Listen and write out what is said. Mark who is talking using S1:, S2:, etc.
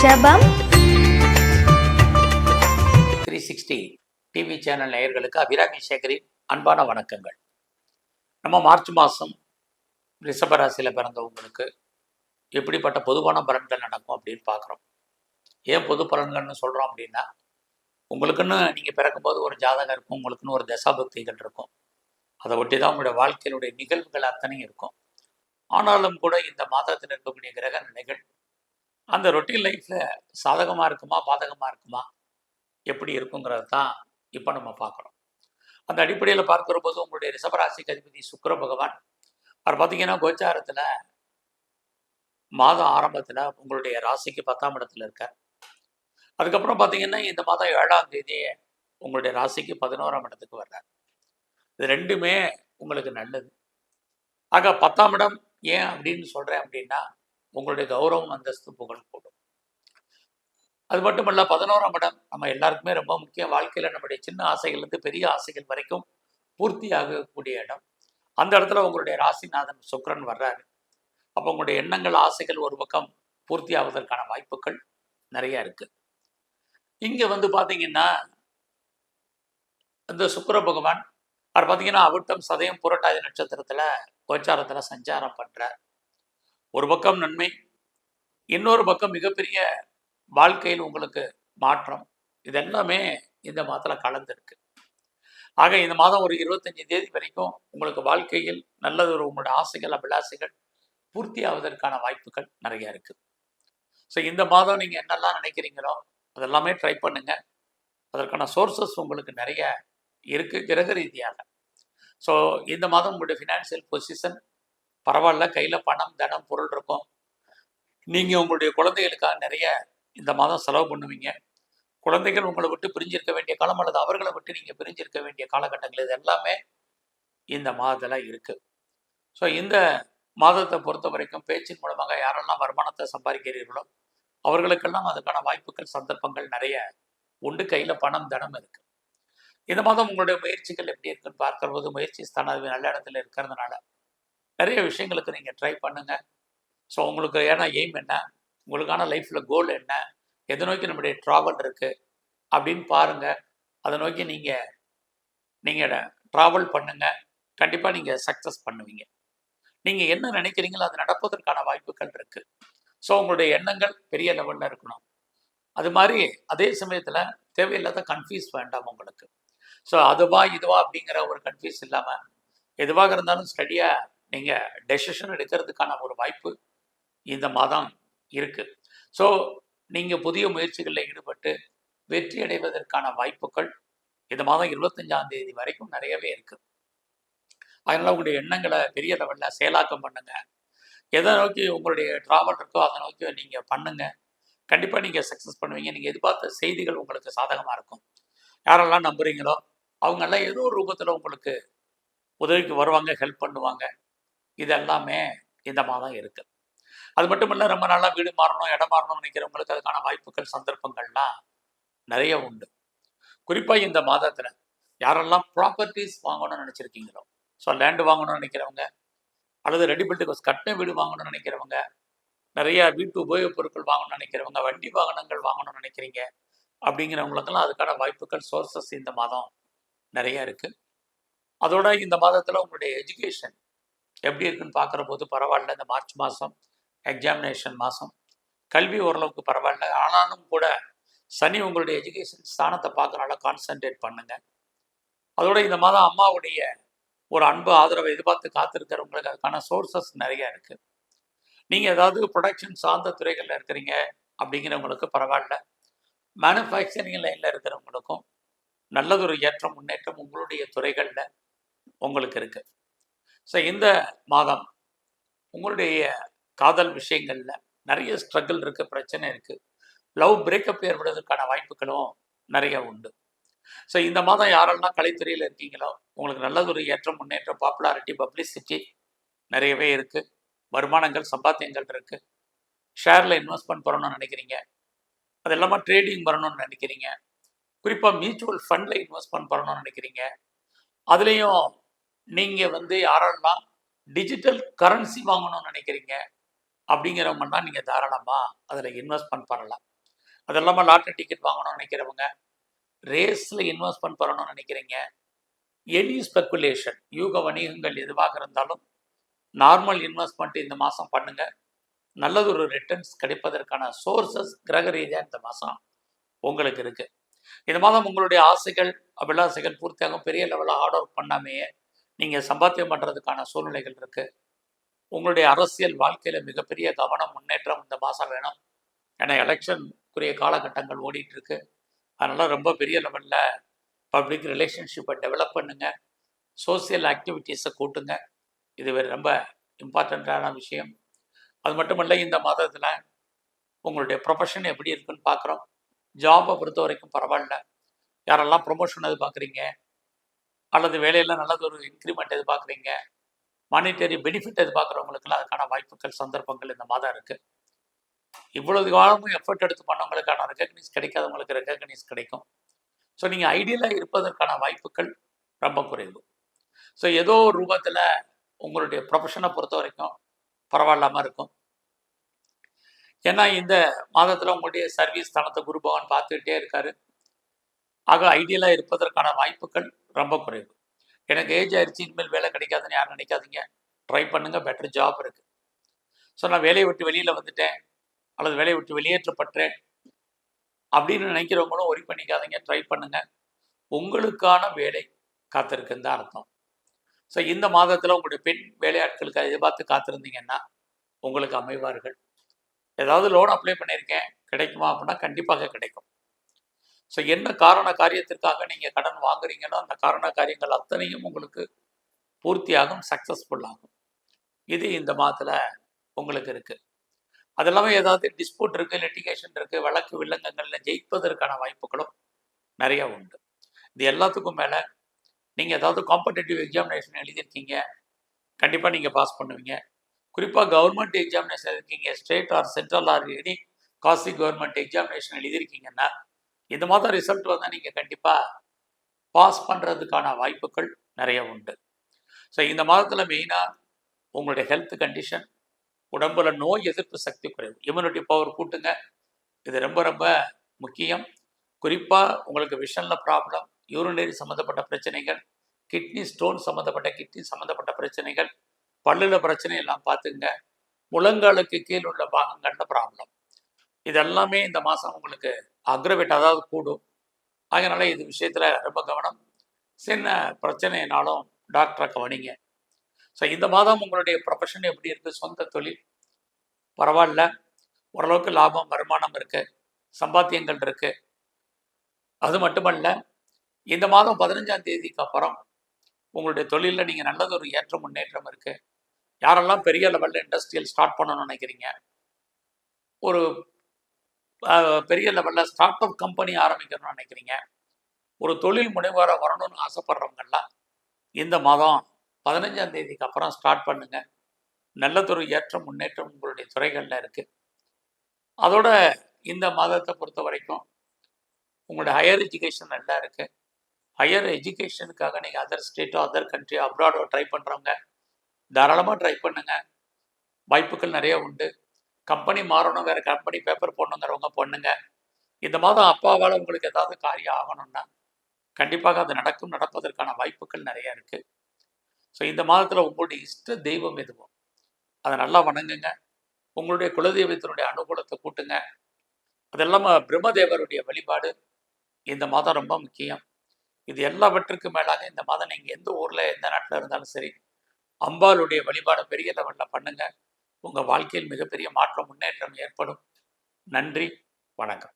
S1: ரிஷபம்.
S2: Three sixty TV channel நேயர்களுக்கு அபிராமி சேகரின் அன்பான வணக்கங்கள். நம்ம மார்ச் மாதம் ரிஷபராசியில் பிறந்தவங்களுக்கு எப்படிப்பட்ட பொதுவான பலன்கள் நடக்கும் அப்படின்னு பார்க்குறோம். ஏன் பொது பலன்கள்னு சொல்கிறோம் அப்படின்னா உங்களுக்குன்னு நீங்கள் பிறக்கும்போது ஒரு ஜாதகம் இருக்கும் உங்களுக்குன்னு ஒரு தசாபக்திகள் இருக்கும். அதை ஒட்டி தான் உங்களுடைய வாழ்க்கையினுடைய நிகழ்வுகள் அத்தனையும் இருக்கும். ஆனாலும் கூட இந்த மாதத்தில் இருக்கக்கூடிய கிரக நிலைகள் அந்த ரொட்டீன் லைஃப்பில் சாதகமாக இருக்குமா பாதகமாக இருக்குமா எப்படி இருக்குங்கிறது தான் இப்போ நம்ம பார்க்குறோம். அந்த அடிப்படையில் பார்க்குற போது உங்களுடைய ரிஷபராசிக்கு அதிபதி சுக்கர பகவான். அவர் பார்த்தீங்கன்னா கோச்சாரத்தில் மாதம் ஆரம்பத்தில் உங்களுடைய ராசிக்கு பத்தாம் இடத்துல இருக்கார். அதுக்கப்புறம் பார்த்தீங்கன்னா இந்த மாதம் ஏழாம் தேதி உங்களுடைய ராசிக்கு பதினோராம் இடத்துக்கு வர்றார். இது ரெண்டுமே உங்களுக்கு நல்லது. ஆக பத்தாம் இடம் ஏன் அப்படின்னு சொல்கிறேன் அப்படின்னா உங்களுடைய கௌரவம் அந்தஸ்து புகழ் கூடும் அது மட்டும் பதினோராம் இடம் நம்ம எல்லாருக்குமே ரொம்ப முக்கியம். வாழ்க்கையில நம்முடைய சின்ன ஆசைகள்லேருந்து பெரிய ஆசைகள் வரைக்கும் பூர்த்தி ஆகக்கூடிய இடம். அந்த இடத்துல உங்களுடைய ராசிநாதன் சுக்ரன் வர்றாரு. அப்போ உங்களுடைய எண்ணங்கள் ஆசைகள் ஒரு பக்கம் பூர்த்தி ஆவதற்கான வாய்ப்புகள் நிறைய இருக்கு. இங்க வந்து பாத்தீங்கன்னா இந்த சுக்கர பகவான் அவர் பார்த்தீங்கன்னா அவிட்டம் சதயம் புரட்டாதி நட்சத்திரத்துல கோச்சாரத்துல சஞ்சாரம் பண்றார். ஒரு பக்கம் நன்மை இன்னொரு பக்கம் மிகப்பெரிய வாழ்க்கையில் உங்களுக்கு மாற்றம். இதெல்லாமே இந்த மாதத்தில் கலந்துருக்கு. ஆக இந்த மாதம் ஒரு இருபத்தஞ்சி தேதி வரைக்கும் உங்களுக்கு வாழ்க்கையில் நல்லது ஒரு உங்களோட ஆசைகள் அபிலாசைகள் பூர்த்தி ஆவதற்கான வாய்ப்புகள் நிறைய இருக்குது ஸோ இந்த மாதம் நீங்கள் என்னெல்லாம் நினைக்கிறீங்களோ அதெல்லாமே ட்ரை பண்ணுங்க. அதற்கான சோர்சஸ் உங்களுக்கு நிறைய இருக்குது கிரக ரீதியாக. ஸோ இந்த மாதம் உங்களுடைய ஃபினான்சியல் பொசிஷன் பரவாயில்ல கையில் பணம் தனம் பொருள் இருக்கும். நீங்கள் உங்களுடைய குழந்தைகளுக்காக நிறைய இந்த மாதம் செலவு பண்ணுவீங்க. குழந்தைகள் உங்களை விட்டு பிரிஞ்சிருக்க வேண்டிய காலம் அல்லது அவர்களை விட்டு நீங்கள் பிரிஞ்சிருக்க வேண்டிய காலகட்டங்கள் இது எல்லாமே இந்த மாதத்தில் இருக்குது ஸோ இந்த மாதத்தை பொறுத்த வரைக்கும் பேச்சின் மூலமாக யாரெல்லாம் வருமானத்தை சம்பாதிக்கிறீர்களோ அவர்களுக்கெல்லாம் அதுக்கான வாய்ப்புகள் சந்தர்ப்பங்கள் நிறைய உண்டு. கையில் பணம் தனம் இருக்குது இந்த மாதம் உங்களுடைய முயற்சிகள் எப்படி இருக்குன்னு பார்க்கும்போது முயற்சி ஸ்தானாதிபதி நல்ல இடத்துல இருக்கிறதுனால நிறைய விஷயங்களுக்கு நீங்கள் ட்ரை பண்ணுங்கள் ஸோ உங்களுக்கு ஏன்னா எய்ம் என்ன? உங்களுக்கான லைஃப்பில் கோல் என்ன? எதை நோக்கி நம்முடைய ட்ராவல் இருக்குது அப்படின்னு பாருங்கள் அதை நோக்கி நீங்கள் நீங்கள் ட்ராவல் பண்ணுங்கள் கண்டிப்பாக நீங்கள் சக்ஸஸ் பண்ணுவீங்க. நீங்கள் என்ன நினைக்கிறீங்களோ அது நடப்பதற்கான வாய்ப்புகள் இருக்குது ஸோ உங்களுடைய எண்ணங்கள் பெரிய லெவலில் இருக்கணும். அது மாதிரி அதே சமயத்தில் தேவையில்லாத கன்ஃபியூஸ் வேண்டாம் உங்களுக்கு. ஸோ அதுவா இதுவா அப்படிங்கிற ஒரு கன்ஃபியூஸ் இல்லாமல் எதுவாக இருந்தாலும் ஸ்டடியாக நீங்கள் டெசிஷன் எடுக்கிறதுக்கான ஒரு வாய்ப்பு இந்த மாதம் இருக்குது ஸோ நீங்கள் புதிய முயற்சிகளில் ஈடுபட்டு வெற்றி அடைவதற்கான வாய்ப்புகள் இந்த மாதம் இருபத்தஞ்சாம் தேதி வரைக்கும் நிறையவே இருக்குது அதனால் உங்களுடைய எண்ணங்களை பெரிய லெவலில் செயலாக்கம் பண்ணுங்க. எதை நோக்கி உங்களுடைய ட்ராவல் இருக்கோ அதை நோக்கி நீங்கள் பண்ணுங்க. கண்டிப்பாக நீங்கள் சக்ஸஸ் பண்ணுவீங்க. நீங்கள் எதிர்பார்த்த செய்திகள் உங்களுக்கு சாதகமாக இருக்கும். யாரெல்லாம் நம்புறீங்களோ அவங்கெல்லாம் ஏதோ ஒரு ரூபத்தில் உங்களுக்கு உதவிக்கு வருவாங்க ஹெல்ப் பண்ணுவாங்க. இது எல்லாமே இந்த மாதம் இருக்கு. அது மட்டும் இல்லை ரொம்ப நல்லா வீடு மாறணும் இடம் மாறணும்னு நினைக்கிறவங்களுக்கு அதுக்கான வாய்ப்புகள் சந்தர்ப்பங்கள்லாம் நிறைய உண்டு. குறிப்பாக இந்த மாதத்தில் யாரெல்லாம் ப்ராப்பர்ட்டிஸ் வாங்கணும்னு நினச்சிருக்கீங்களோ ஸோ லேண்டு வாங்கணும்னு நினைக்கிறவங்க அல்லது ரெடி பில்டிங் கட்டின வீடு வாங்கணும்னு நினைக்கிறவங்க நிறைய வீட்டு உபயோகப் பொருட்கள் வாங்கணும்னு நினைக்கிறவங்க வண்டி வாகனங்கள் வாங்கணும்னு நினைக்கிறீங்க அப்படிங்கிறவங்களுக்கெல்லாம் அதுக்கான வாய்ப்புகள் சோர்சஸ் இந்த மாதம் நிறைய இருக்குது அதோட இந்த மாதத்தில் உங்களுடைய எஜுகேஷன் எப்படி இருக்குன்னு பார்க்குற போது பரவாயில்ல. இந்த மார்ச் மாதம் எக்ஸாமினேஷன் மாதம் கல்வி ஓரளவுக்கு பரவாயில்ல. ஆனாலும் கூட சனி உங்களுடைய எஜுகேஷன் ஸ்தானத்தை பார்க்கறனால கான்சென்ட்ரேட் பண்ணுங்க. அதோட இந்த மாதம் அம்மாவுடைய ஒரு அன்பு ஆதரவை எதிர்பார்த்து காத்திருக்கிறவங்களுக்கு அதுக்கான சோர்சஸ் நிறைய இருக்கு. நீங்கள் ஏதாவது ப்ரொடக்ஷன் சார்ந்த துறைகளில் இருக்கிறீங்க அப்படிங்கிறவங்களுக்கு பரவாயில்ல. மேனுஃபேக்சரிங் லைனில் இருக்கிறவங்களுக்கும் நல்லதொரு ஏற்றம் முன்னேற்றம் உங்களுடைய துறைகளில் உங்களுக்கு இருக்குது ஸோ இந்த மாதம் உங்களுடைய காதல் விஷயங்களில் நிறைய ஸ்ட்ரகிள் இருக்குது பிரச்சனை இருக்குது லவ் பிரேக்கப் ஏற்படுவதற்கான வாய்ப்புகளும் நிறைய உண்டு. ஸோ இந்த மாதம் யாரெல்லாம் கலைத்துறையில் இருக்கீங்களோ உங்களுக்கு நல்லது ஒரு ஏற்றம் முன்னேற்றம் பாப்புலாரிட்டி பப்ளிசிட்டி நிறையவே இருக்குது வருமானங்கள் சம்பாத்தியங்கள் இருக்குது ஷேரில் இன்வெஸ்ட்மெண்ட் பண்ணணும்னு நினைக்கிறீங்க. அது இல்லாமல் ட்ரேடிங் பண்ணணும்னு நினைக்கிறீங்க. குறிப்பாக மியூச்சுவல் ஃபண்டில் இன்வெஸ்ட்மெண்ட் பண்ணணும்னு நினைக்கிறீங்க. அதுலேயும் நீங்கள் வந்து யாரெல்லாம் டிஜிட்டல் கரன்சி வாங்கணும்னு நினைக்கிறீங்க அப்படிங்கிறவங்கன்னா நீங்கள் தாராளமாக அதில் இன்வெஸ்ட்மெண்ட் பண்ணலாம். அது இல்லாமல் லாட்டரி டிக்கெட் வாங்கணும்னு நினைக்கிறவங்க ரேஸில் இன்வெஸ்ட்மெண்ட் பண்ணணும்னு நினைக்கிறீங்க எனி ஸ்பெக்குலேஷன் யூக வணிகங்கள் எதுவாக இருந்தாலும் நார்மல் இன்வெஸ்ட்மெண்ட் இந்த மாதம் பண்ணுங்கள் நல்லதொரு ரிட்டர்ன்ஸ் கிடைப்பதற்கான சோர்சஸ் கிரக ரீதியாக இந்த மாதம் உங்களுக்கு இருக்குது இந்த மாதம் உங்களுடைய ஆசைகள் அபிலாசைகள் பூர்த்தியாகும். பெரிய லெவலில் ஹார்ட் ஒர்க் பண்ணாமையே நீங்கள் சம்பாத்தியம் பண்ணுறதுக்கான சூழ்நிலைகள் இருக்குது உங்களுடைய அரசியல் வாழ்க்கையில் மிகப்பெரிய கவனம் முன்னேற்றம் இந்த மாதம் வேணும். ஏன்னா எலெக்ஷனுக்குரிய காலகட்டங்கள் ஓடிட்டுருக்கு அதனால் ரொம்ப பெரிய லெவலில் பப்ளிக் ரிலேஷன்ஷிப்பை டெவலப் பண்ணுங்க. சோசியல் ஆக்டிவிட்டீஸை கூட்டுங்க. இது ரொம்ப இம்பார்ட்டண்ட்டான விஷயம். அது மட்டுமல்ல இந்த மாதத்தில் உங்களுடைய ப்ரொஃபஷன் எப்படி இருக்குன்னு பார்க்குறோம் ஜாபை பொறுத்த வரைக்கும் பரவாயில்ல. யாரெல்லாம் ப்ரொமோஷன் எதிர்பார்க்குறீங்க அல்லது வேலையில் நல்லது ஒரு இன்க்ரிமெண்ட் எதிர்பார்க்குறீங்க மானிட்டரி பெனிஃபிட் எதிர்பார்க்குறவங்களுக்கெல்லாம் அதுக்கான வாய்ப்புகள் சந்தர்ப்பங்கள் இந்த மாதம் இருக்குது இவ்வளவு காலமும் எஃபர்ட் எடுத்து பண்ணவங்களுக்கான ரெக்கக்னைஸ் கிடைக்காதவங்களுக்கு ரெக்கக்னிஸ் கிடைக்கும். ஸோ நீங்கள் ஐடியலாக இருப்பதற்கான வாய்ப்புகள் ரொம்ப குறைவு. ஸோ ஏதோ ஒரு ரூபத்தில் உங்களுடைய ப்ரொஃபஷனை பொறுத்த வரைக்கும் பரவாயில்லாமல் இருக்கும். ஏன்னா இந்த மாதத்தில் உங்களுடைய சர்வீஸ் தனத்தை குரு பகவான் பார்த்துக்கிட்டே இருக்காரு. ஆக ஐடியலாக இருப்பதற்கான வாய்ப்புகள் ரொம்ப குறைவு. எனக்கு ஏஜ் ஆயிடுச்சு இனிமேல் வேலை கிடைக்காதுன்னு யாரும் நினைக்காதீங்க. ட்ரை பண்ணுங்க பெட்டர் ஜாப் இருக்கு. ஸோ நான் வேலையை விட்டு வெளியில் வந்துட்டேன் அல்லது வேலையை விட்டு வெளியேற்றப்பட்டேன் அப்படின்னு நினைக்கிறவங்களும் ஒரி பண்ணிக்காதீங்க ட்ரை பண்ணுங்க. உங்களுக்கான வேலை காத்திருக்குன்னு தான் அர்த்தம். ஸோ இந்த மாதத்தில் உங்களுடைய பெண் வேலையாட்களுக்கு எதிர்பார்த்து காத்திருந்தீங்கன்னா உங்களுக்கு அமைவார்கள். ஏதாவது லோன் அப்ளை பண்ணியிருக்கேன் கிடைக்குமா அப்படின்னா கண்டிப்பாக கிடைக்கும். ஸோ என்ன காரண காரியத்திற்காக நீங்கள் கடன் வாங்குறீங்கன்னா அந்த காரண காரியங்கள் அத்தனையும் உங்களுக்கு பூர்த்தியாகும் சக்ஸஸ்ஃபுல்லாகும் இது இந்த மாதத்தில் உங்களுக்கு இருக்குது அது இல்லாமல் ஏதாவது டிஸ்பியூட் இருக்குது லிட்டிகேஷன் இருக்குது வழக்கு வில்லங்கங்களில் ஜெயிப்பதற்கான வாய்ப்புகளும் நிறைய உண்டு. இது எல்லாத்துக்கும் மேலே நீங்கள் ஏதாவது காம்படேட்டிவ் எக்ஸாமினேஷன் எழுதியிருக்கீங்க கண்டிப்பாக நீங்கள் பாஸ் பண்ணுவீங்க. குறிப்பாக கவர்மெண்ட் எக்ஸாமினேஷன் இருக்கீங்க state or central or any Kashi government examination எழுதியிருக்கீங்கன்னா இந்த மாதம் ரிசல்ட் வந்தால் நீங்கள் கண்டிப்பாக பாஸ் பண்ணுறதுக்கான வாய்ப்புகள் நிறைய உண்டு. ஸோ இந்த மாதத்தில் மெயினாக உங்களுடைய ஹெல்த் கண்டிஷன் உடம்புல நோய் எதிர்ப்பு சக்தி குறைவு இம்யூனிட்டி பவர் கூட்டுங்க. இது ரொம்ப ரொம்ப முக்கியம். குறிப்பாக உங்களுக்கு விஷனில் ப்ராப்ளம் யூரினரி சம்மந்தப்பட்ட பிரச்சனைகள் கிட்னி ஸ்டோன் சம்மந்தப்பட்ட கிட்னி சம்மந்தப்பட்ட பிரச்சனைகள் பல்லில் பிரச்சனை எல்லாம் பார்த்துங்க. முழங்காலுக்கு கீழ் உள்ள பாகங்களில் ப்ராப்ளம் இதெல்லாமே இந்த மாதம் உங்களுக்கு அக்ரவேட் அதாவது கூடும். அதனால இது விஷயத்தில் ரொம்ப கவனம். சின்ன பிரச்சனைனாலும் டாக்டரை கவனிங்க. ஸோ இந்த மாதம் உங்களுடைய ப்ரொஃபஷன் எப்படி இருக்குது சொந்த தொழில்? பரவாயில்ல. ஓரளவுக்கு லாபம் வருமானம் இருக்குது சம்பாத்தியங்கள் இருக்குது அது மட்டுமல்ல இந்த மாதம் பதினஞ்சாம் தேதிக்கு அப்புறம் உங்களுடைய தொழிலில் நீங்கள் நல்லது ஒரு ஏற்ற முன்னேற்றம் இருக்குது யாரெல்லாம் பெரிய லெவலில் இண்டஸ்ட்ரியல் ஸ்டார்ட் பண்ணணும்னு நினைக்கிறீங்க? ஒரு பெரிய லெவலில் ஸ்டார்ட் அப் கம்பெனி ஆரம்பிக்கணும்னு நினைக்கிறீங்க? ஒரு தொழில் முனைவராக வரணும்னு ஆசைப்படுறவங்கெல்லாம் இந்த மாதம் பதினஞ்சாம் தேதிக்கு அப்புறம் ஸ்டார்ட் பண்ணுங்க. நல்லதொரு ஏற்றம் முன்னேற்றம் உங்களுடைய துறைகளில் இருக்குது அதோட இந்த மாதத்தை பொறுத்த வரைக்கும் உங்களுடைய ஹையர் எஜுகேஷன் நல்லா இருக்குது ஹையர் எஜுகேஷனுக்காக நீங்கள் அதர் ஸ்டேட்டோ அதர் கண்ட்ரியோ அப்ராடோ ட்ரை பண்ணுறவங்க தாராளமாக ட்ரை பண்ணுங்கள் வாய்ப்புகள் நிறைய உண்டு. கம்பெனி மாறணும் வேறு கம்பெனி பேப்பர் போடணுங்கிறவங்க பொண்ணுங்க. இந்த மாதம் அப்பாவால் உங்களுக்கு ஏதாவது காரியம் ஆகணும்னா கண்டிப்பாக அது நடக்கும் நடப்பதற்கான வாய்ப்புகள் நிறைய இருக்குது ஸோ இந்த மாதத்தில் உங்களுடைய இஷ்ட தெய்வம் எதுவும் அதை நல்லா வணங்குங்க. உங்களுடைய குலதெய்வத்தினுடைய அனுகூலத்தை கூட்டுங்க. அது இல்லாமல் பிரம்மதேவருடைய வழிபாடு இந்த மாதம் ரொம்ப முக்கியம். இது எல்லாவற்றுக்கும் மேலாக இந்த மாதம் நீங்கள் எந்த ஊரில் எந்த நாட்டில் இருந்தாலும் சரி அம்பாளுடைய வழிபாடை பெரிய லெவலில் பண்ணுங்கள் உங்கள் வாழ்க்கையில் மிகப்பெரிய மாற்றம் முன்னேற்றம் ஏற்படும். நன்றி வணக்கம்.